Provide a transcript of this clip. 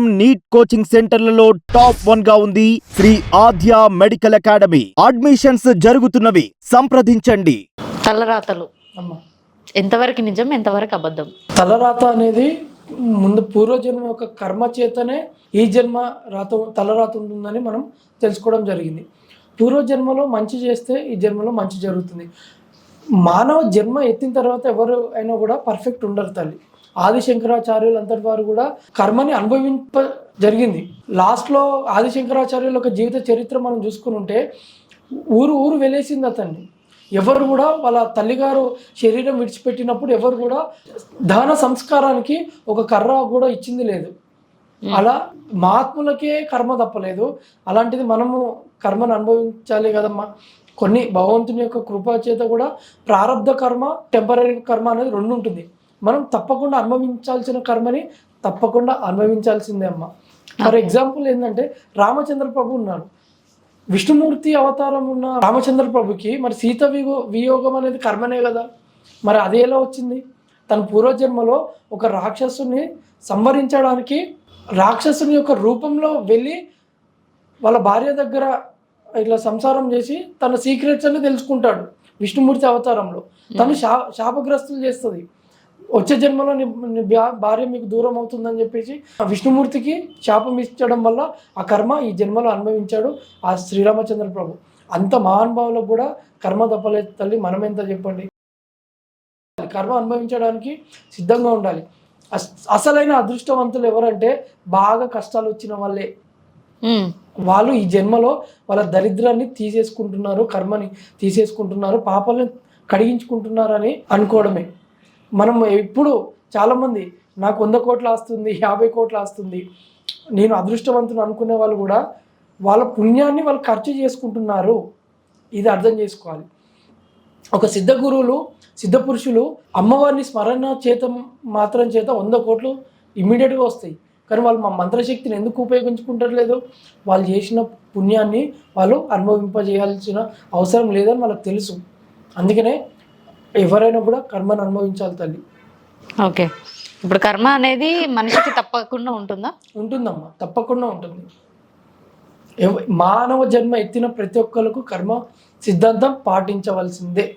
Neat coaching సెంటర్లలో top వన్గా ఉంది Shri Aadya medical academy. Admissions జరుగుతున్నవి. సంప్రదించండి. తలరాతలు. అమ్మ ఎంతవరకు నిజం ఎంతవరకు అబద్ధం? తలరాత అనేది ముందు పూర్వజన్మ యొక్క కర్మ చేతనే ఈ జన్మ రాత తలరాత ఉంటుందని మనం తెలుసుకోవడం జరిగింది. పూర్వజన్మలో మంచి చేస్తే ఈ జన్మలో మంచి జరుగుతుంది. మానవ జన్మ ఎత్తిన తర్వాత ఎవరు అయినా కూడా పర్ఫెక్ట్ ఉండరు తల్లి. ఆది శంకరాచార్యులు అంతటి వారు కూడా కర్మని అనుభవింప జరిగింది. లాస్ట్లో ఆది శంకరాచార్యుల యొక్క జీవిత చరిత్ర మనం చూసుకుని ఉంటే ఊరు ఊరు వెలేసింది అతన్ని. ఎవరు కూడా వాళ్ళ తల్లిగారు శరీరం విడిచిపెట్టినప్పుడు ఎవరు కూడా దహన సంస్కారానికి ఒక కర్ర కూడా ఇచ్చింది లేదు. అలా మహాత్ములకే కర్మ తప్పలేదు. అలాంటిది మనము కర్మను అనుభవించాలి కదమ్మా. కొన్ని భగవంతుని యొక్క కృప చేత కూడా ప్రారంధ కర్మ టెంపరీ కర్మ అనేది రెండు ఉంటుంది. మనం తప్పకుండా అనుభవించాల్సిన కర్మని తప్పకుండా అనుభవించాల్సిందే అమ్మ. ఫర్ ఎగ్జాంపుల్ ఏంటంటే రామచంద్ర ప్రభు ఉన్నాడు. విష్ణుమూర్తి అవతారం ఉన్న రామచంద్ర ప్రభుకి మరి సీత విగో వియోగం అనేది కర్మనే కదా. మరి అది ఎలా వచ్చింది? తన పూర్వజన్మలో ఒక రాక్షసుని సంవరించడానికి రాక్షసుని యొక్క రూపంలో వెళ్ళి వాళ్ళ భార్య దగ్గర ఇట్లా సంసారం చేసి తన సీక్రెట్స్ అన్ని తెలుసుకుంటాడు విష్ణుమూర్తి అవతారంలో. తను శా శాపగ్రస్తులు చేస్తుంది. వచ్చే జన్మలో నీ భార్య మీకు దూరం అవుతుందని చెప్పేసి ఆ విష్ణుమూర్తికి శాపం ఇచ్చడం వల్ల ఆ కర్మ ఈ జన్మలో అనుభవించాడు ఆ శ్రీరామచంద్ర ప్రభు. అంత మహానుభావులకు కూడా కర్మ తప్పలేదు తల్లి మనం ఎంత చెప్పండి? కర్మ అనుభవించడానికి సిద్ధంగా ఉండాలి. అస్- అసలైన అదృష్టవంతులు ఎవరంటే బాగా కష్టాలు వచ్చిన వాళ్ళే. వాళ్ళు ఈ జన్మలో వాళ్ళ దరిద్రాన్ని తీసేసుకుంటున్నారు కర్మని తీసేసుకుంటున్నారు పాపాలను కడిగించుకుంటున్నారని అనుకోవడమే. మనం ఎప్పుడు చాలామంది నాకు వంద కోట్లు వస్తుంది యాభై కోట్లు వస్తుంది నేను అదృష్టవంతుని అనుకునే వాళ్ళు కూడా వాళ్ళ పుణ్యాన్ని వాళ్ళు ఖర్చు చేసుకుంటున్నారు. ఇది అర్థం చేసుకోవాలి. ఒక సిద్ధ గురువులు సిద్ధ పురుషులు అమ్మవారిని స్మరణ చేత మాత్రం చేత వంద కోట్లు ఇమ్మీడియట్గా వస్తాయి. కానీ వాళ్ళు మా మంత్రశక్తిని ఎందుకు ఉపయోగించుకుంటట్లేదు? వాళ్ళు చేసిన పుణ్యాన్ని వాళ్ళు అనుభవింపజేయాల్సిన అవసరం లేదని వాళ్ళకి తెలుసు. అందుకనే ఎవరైనా కూడా కర్మను అనుభవించాలి తల్లి. ఓకే. ఇప్పుడు కర్మ అనేది మనిషికి తప్పకుండా ఉంటుందా? ఉంటుందమ్మా. తప్పకుండా ఉంటుంది. మానవ జన్మ ఎత్తిన ప్రతి ఒక్కరికి కర్మ సిద్ధాంతం పాటించవలసిందే.